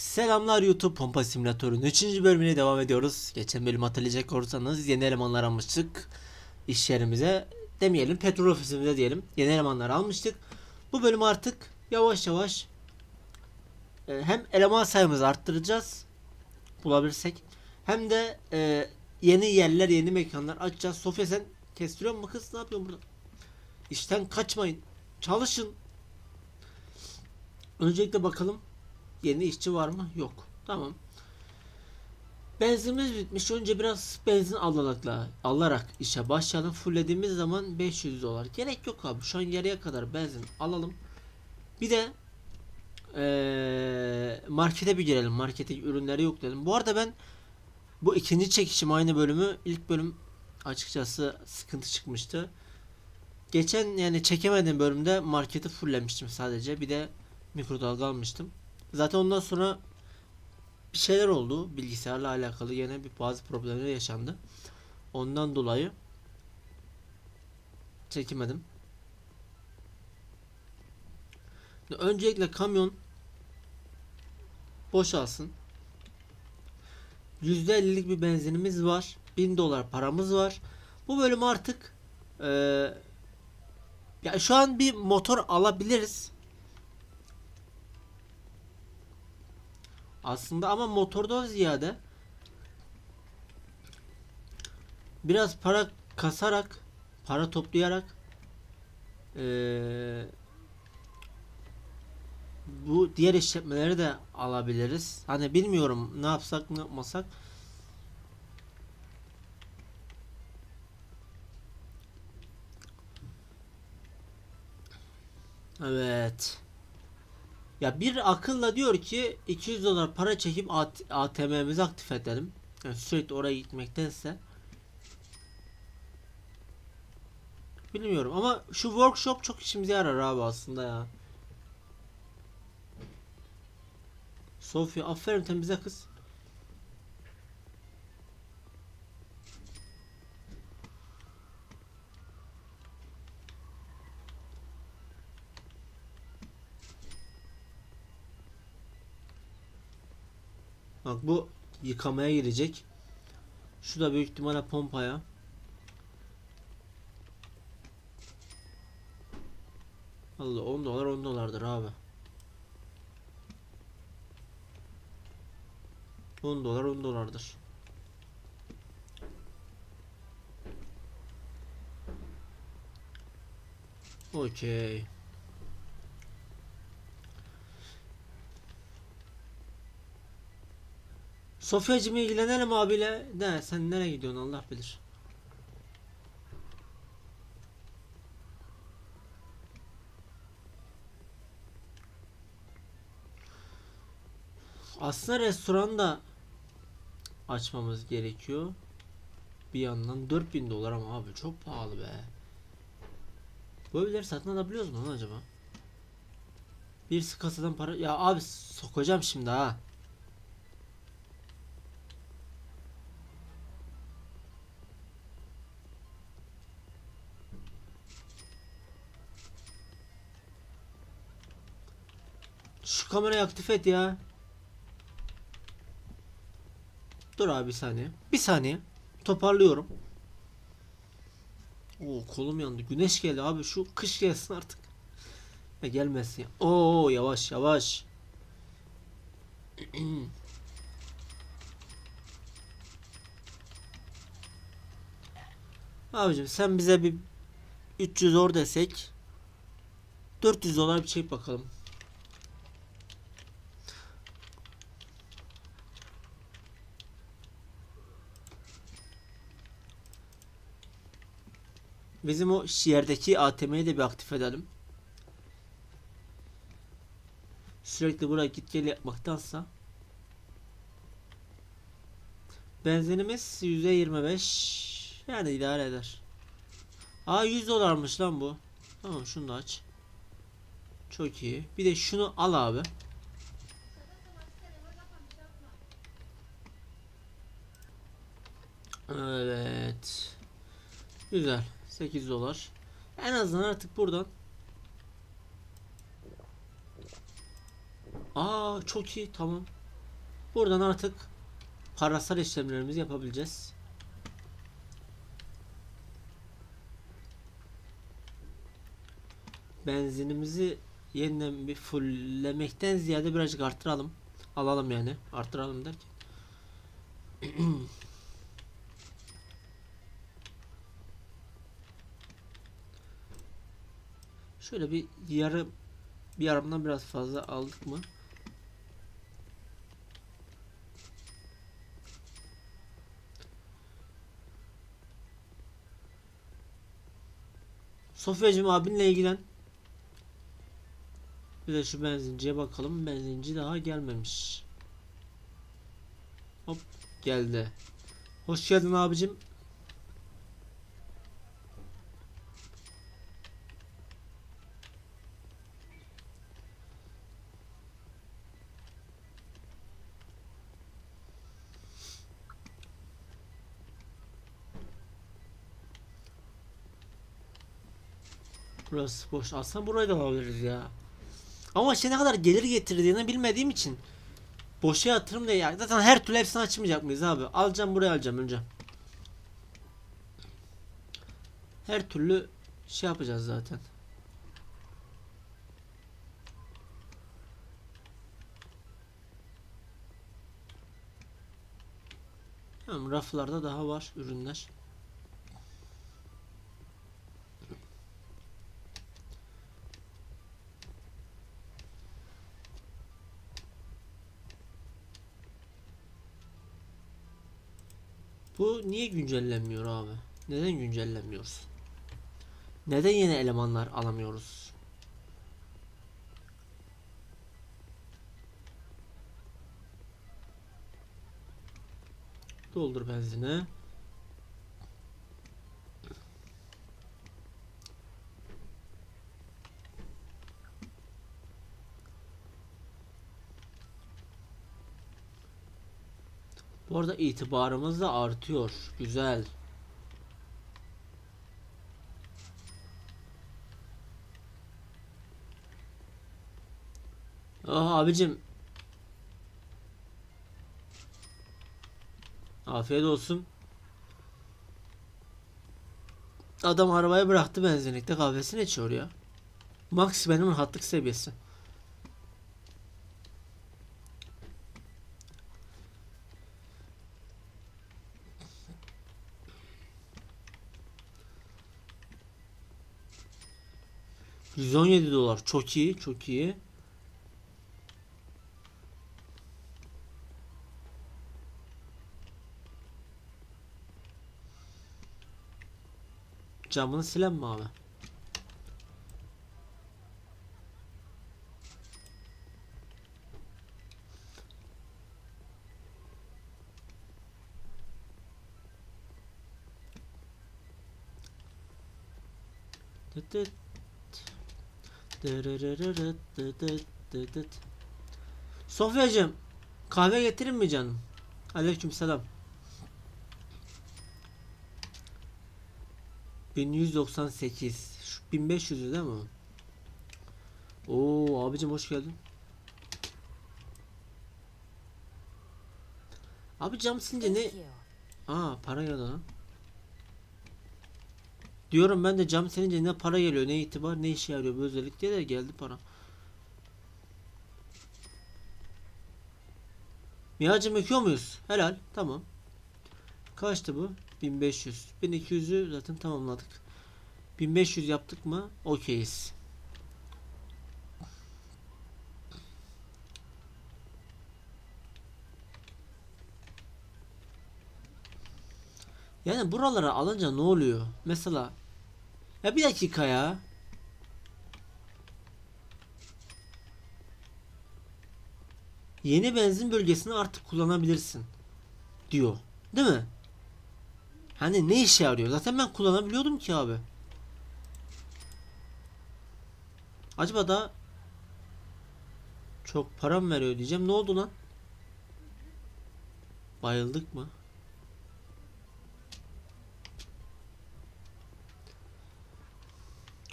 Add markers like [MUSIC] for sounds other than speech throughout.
Selamlar YouTube Pompa Simülatörü'nün 3. bölümüne devam ediyoruz. Geçen bölüm hatırlayacak olursanız yeni elemanlar almıştık. iş yerimize demeyelim petrol ofisimize diyelim. Yeni elemanlar almıştık. Bu bölüm artık yavaş yavaş e, hem eleman sayımızı arttıracağız bulabilirsek hem de e, yeni yerler yeni mekanlar açacağız. Sofya sen kestiriyor mu kız ne yapıyorsun burada? İşten kaçmayın. Çalışın. Öncelikle bakalım Yeni işçi var mı? Yok. Tamam. Benzinimiz bitmiş. Önce biraz benzin alarakla, alarak işe başlayalım. Fullediğimiz zaman 500 dolar. Gerek yok abi. Şu an yarıya kadar benzin alalım. Bir de eee, markete bir girelim. Marketteki ürünleri yoklayalım. Bu arada ben bu ikinci çekişim aynı bölümü ilk bölüm açıkçası sıkıntı çıkmıştı. Geçen yani çekemediğim bölümde marketi fulllemiştim sadece. Bir de mikrodalga almıştım. Zaten ondan sonra bir şeyler oldu bilgisayarla alakalı yine bir bazı problemler yaşandı. Ondan dolayı çekemedim. Öncelikle kamyon boşalsın. %50'lik bir benzinimiz var. 1000 dolar paramız var. Bu bölüm artık eee ya şu an bir motor alabiliriz. Aslında ama motordan ziyade biraz para kasarak, para toplayarak eee, bu diğer işletmeleri de alabiliriz. Hani bilmiyorum ne yapsak ne yapmasak. Evet. Ya bir akılla diyor ki 200 dolar para çekip AT- ATM'mizi aktif edelim. Yani sürekli oraya gitmektense. Bilmiyorum ama şu workshop çok işimize yarar abi aslında ya. Sofya aferin temize kız. Bak bu yıkamaya girecek. Şu da büyük ihtimalle pompaya. Allah 10 dolar 10 dolardır abi. 10 dolar 10 dolardır. Okey. Sofyacığım ilgilenelim abiyle. Ne sen nereye gidiyorsun Allah bilir. Aslında restoran da açmamız gerekiyor. Bir yandan 4000 dolar ama abi çok pahalı be. Bu evleri satın alabiliyoruz mu acaba? Bir kasadan para... Ya abi sokacağım şimdi ha. Şu kamerayı aktif et ya. Dur abi bir saniye. Bir saniye. Toparlıyorum. Oo kolum yandı. Güneş geldi abi. Şu kış gelsin artık. Ya gelmesin. Oo yavaş yavaş. [CLEARS THROAT] Abicim sen bize bir 300 or desek 400 dolar bir çek bakalım. Bizim o yerdeki ATM'yi de bir aktif edelim. Sürekli buraya git gel yapmaktansa. Benzinimiz %25 yani idare eder. Aa 100 dolarmış lan bu. Tamam şunu da aç. Çok iyi. Bir de şunu al abi. Evet. Güzel. 8 dolar. En azından artık buradan. Aa çok iyi tamam. Buradan artık parasal işlemlerimizi yapabileceğiz. Benzinimizi yeniden bir fulllemekten ziyade birazcık arttıralım. Alalım yani. Arttıralım derken. [CLEARS THROAT] Şöyle bir yarım bir yarımdan biraz fazla aldık mı? Sofyacığım abinle ilgilen. Bir de şu benzinciye bakalım. Benzinci daha gelmemiş. Hop geldi. Hoş geldin abicim. Burası boş. Aslında burayı da alabiliriz ya. Ama işte ne kadar gelir getirdiğini bilmediğim için boşa yatırım da ya. Zaten her türlü hepsini açmayacak mıyız abi? Alacağım buraya alacağım önce. Her türlü şey yapacağız zaten. Tamam raflarda daha var ürünler. Niye güncellenmiyor abi? Neden güncellenmiyoruz? Neden yeni elemanlar alamıyoruz? Doldur benzine. Bu arada itibarımız da artıyor. Güzel. Ah abicim. Afiyet olsun. Adam arabayı bıraktı benzinlikte kahvesini içiyor ya. Max benim rahatlık seviyesi. ...117 dolar. Çok iyi, çok iyi. Camını silen mi abi? Tıt tıt. Dırırırırıt tıt tıt tıt tıt. Sofyacığım kahve getirin mi canım? Aleykümselam. 1198 Şu 1500 değil mi? Oo abicim hoş geldin. Abi cam silince ne? Aa para geldi lan. Diyorum ben de cam silince ne para geliyor ne itibar ne işe yarıyor bu özellik diye de geldi para. Mihacım ekiyor muyuz? Helal tamam. Kaçtı bu? 1500. 1200'ü zaten tamamladık. 1500 yaptık mı? Okeyiz. Yani buralara alınca ne oluyor? Mesela ya bir dakika ya. Yeni benzin bölgesini artık kullanabilirsin diyor. Değil mi? Hani ne işe yarıyor? Zaten ben kullanabiliyordum ki abi. Acaba da çok para mı veriyor diyeceğim. Ne oldu lan? Bayıldık mı?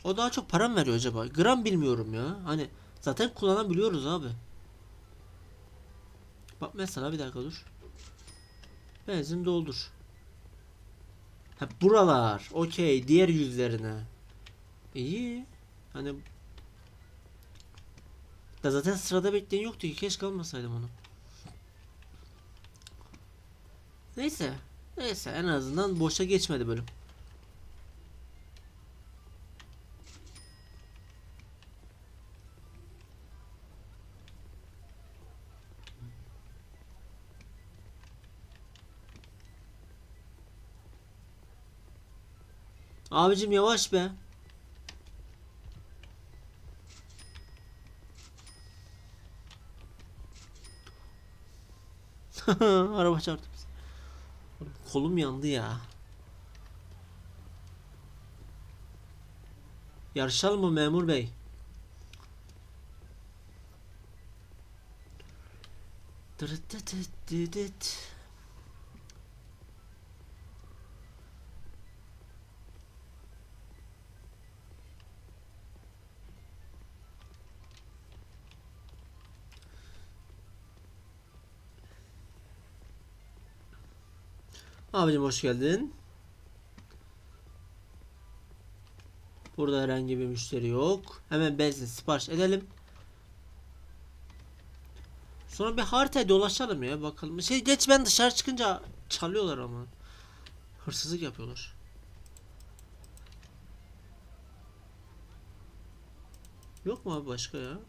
O daha çok para mı veriyor acaba? Gram bilmiyorum ya. Hani zaten kullanabiliyoruz abi. Bak mesela bir dakika dur. Benzin doldur. Ha buralar. Okey. Diğer yüzlerine. İyi. Hani da zaten sırada bekleyen yoktu ki. Keşke almasaydım onu. Neyse. Neyse en azından boşa geçmedi bölüm. Abicim yavaş be. [LAUGHS] Araba çarptı Kolum yandı ya. Yarışalım mı memur bey? Dırıt dıt dıt Abicim hoş geldin. Burada herhangi bir müşteri yok. Hemen benzin sipariş edelim. Sonra bir haritaya dolaşalım ya bakalım. Şey geç ben dışarı çıkınca çalıyorlar ama. Hırsızlık yapıyorlar. Yok mu abi başka ya?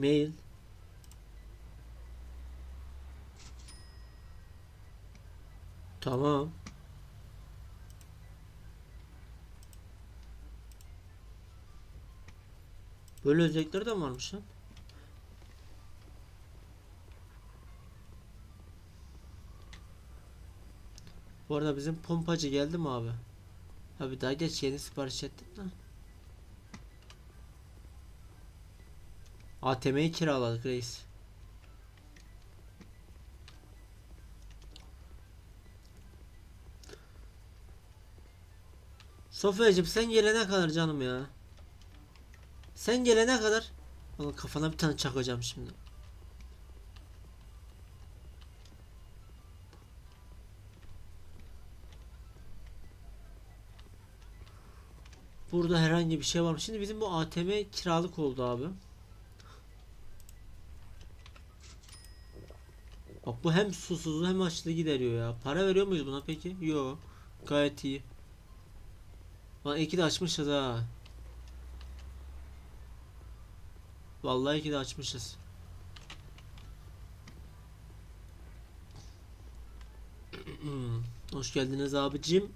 Mail. Tamam. Böyle özellikleri de varmış lan? Bu arada bizim pompacı geldi mi abi? Abi daha geç yeni sipariş ettim de. ATM'yi kiraladık reis. Sofyacığım sen gelene kadar canım ya. Sen gelene kadar. Valla kafana bir tane çakacağım şimdi. Burada herhangi bir şey var mı? Şimdi bizim bu ATM kiralık oldu abi. Bak bu hem susuzluğu hem açlığı gideriyor ya. Para veriyor muyuz buna peki? Yo. Gayet iyi. Lan iki de açmışız ha. Vallahi iki de açmışız. [CLEARS THROAT] Hoş geldiniz abicim.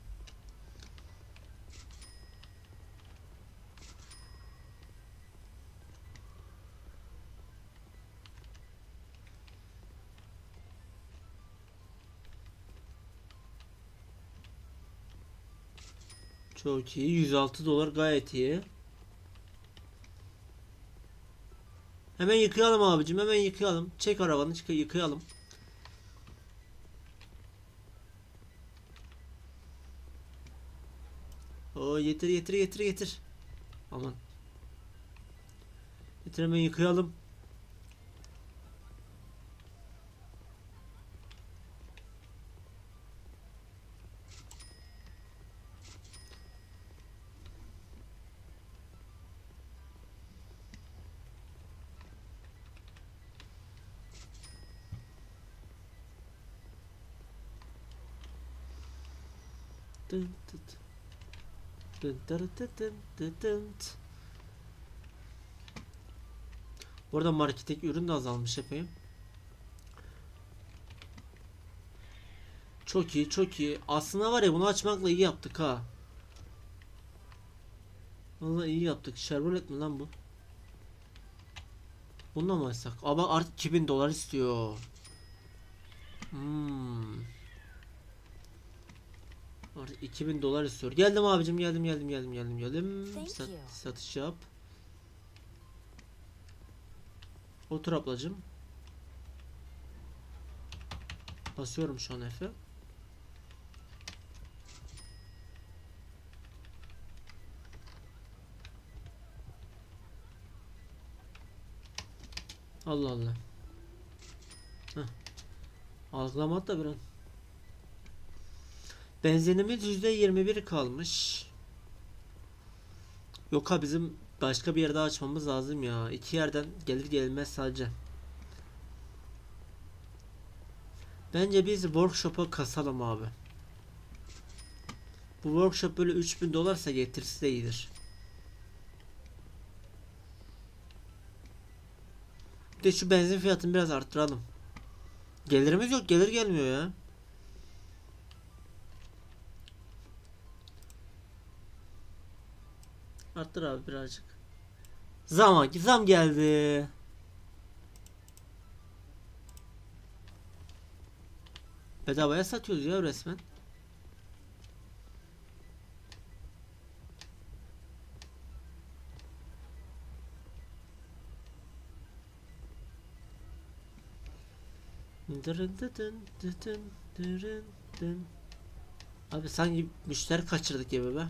Çok iyi. 106 dolar gayet iyi. Hemen yıkayalım abicim. Hemen yıkayalım. Çek arabanı çık yıkayalım. Oo getir getir getir getir. Aman. Getir hemen yıkayalım. Dın tıt. Dın. Bu arada marketteki ürün de azalmış epey. Çok iyi çok iyi. Aslında var ya bunu açmakla iyi yaptık ha. Vallahi iyi yaptık. Chevrolet mi lan bu? Bununla mı açsak? Ama artık 2000 dolar istiyor. Hmm. Artık 2000 dolar istiyor. Geldim abicim geldim geldim geldim geldim geldim. Sat, satış yap. Otur ablacım. Basıyorum şu an F'e. Allah Allah. Heh. Algılamadı da bir an. Benzinimiz %21 kalmış. Yok ha bizim başka bir yerde açmamız lazım ya. İki yerden gelir gelmez sadece. Bence biz workshop'a kasalım abi. Bu workshop böyle 3000 dolarsa getirisi de iyidir. Bir de şu benzin fiyatını biraz arttıralım. Gelirimiz yok. Gelir gelmiyor ya. Arttır abi birazcık. Zam, zam geldi. Bedavaya satıyoruz ya resmen. Abi sanki müşteri kaçırdık gibi be.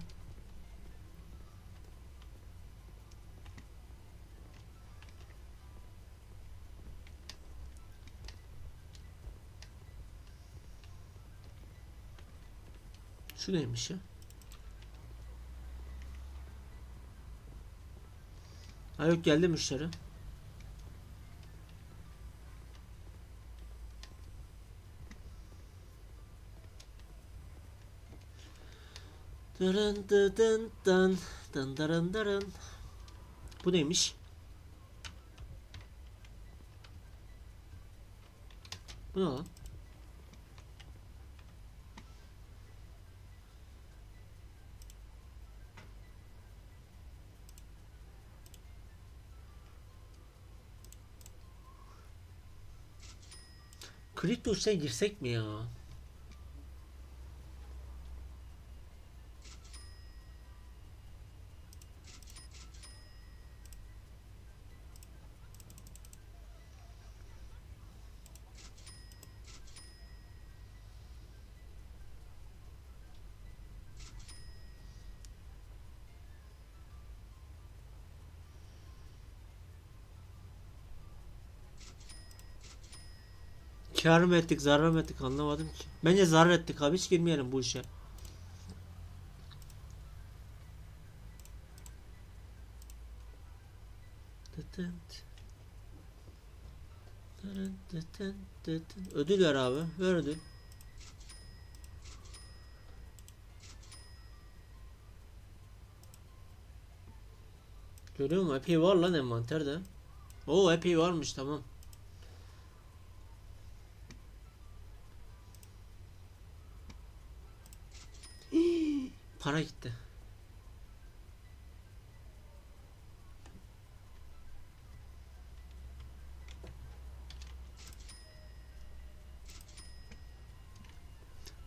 Şu neymiş ya? Ha yok geldi müşteri. Dırın dıdın dın dın dırın dırın. Bu neymiş? Bu ne lan? İşine girsek mi ya? Kar mı ettik, zarar mı ettik anlamadım ki. Bence zarar ettik abi hiç girmeyelim bu işe. Ödül ver abi. Ver ödül. Görüyor musun? Epey var lan envanterde. Oo epey varmış tamam. Para gitti.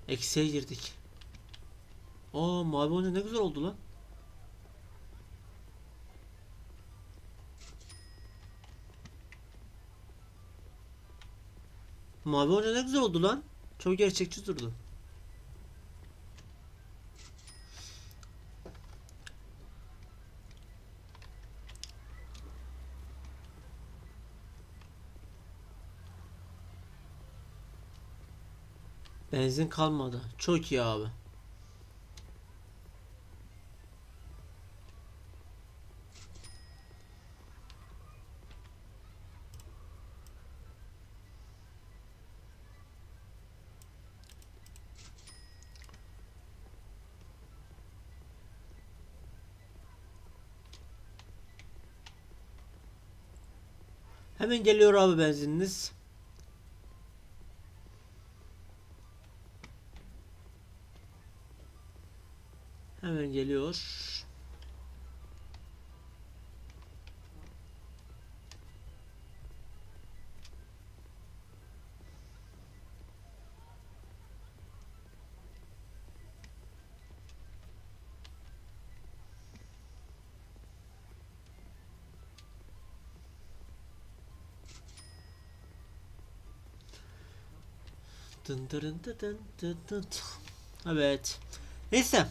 Eksiye girdik. Aa mavi oyuncu ne güzel oldu lan. Mavi oyuncu ne güzel oldu lan. Çok gerçekçi durdu. Benzin kalmadı. Çok iyi abi. Hemen geliyor abi benzininiz. Geliyor. Dın dırın dı dın dı dın tı. Evet. Neyse.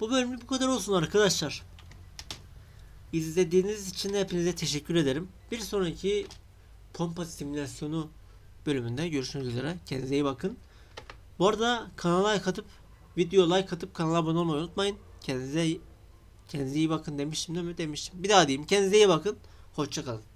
Bu bölümlük bu kadar olsun arkadaşlar. İzlediğiniz için hepinize teşekkür ederim. Bir sonraki pompa simülasyonu bölümünde görüşmek üzere. Kendinize iyi bakın. Bu arada kanala like atıp video like atıp kanala abone olmayı unutmayın. Kendinize kendinize iyi bakın demiştim değil mi? Demiştim. Bir daha diyeyim. Kendinize iyi bakın. Hoşçakalın.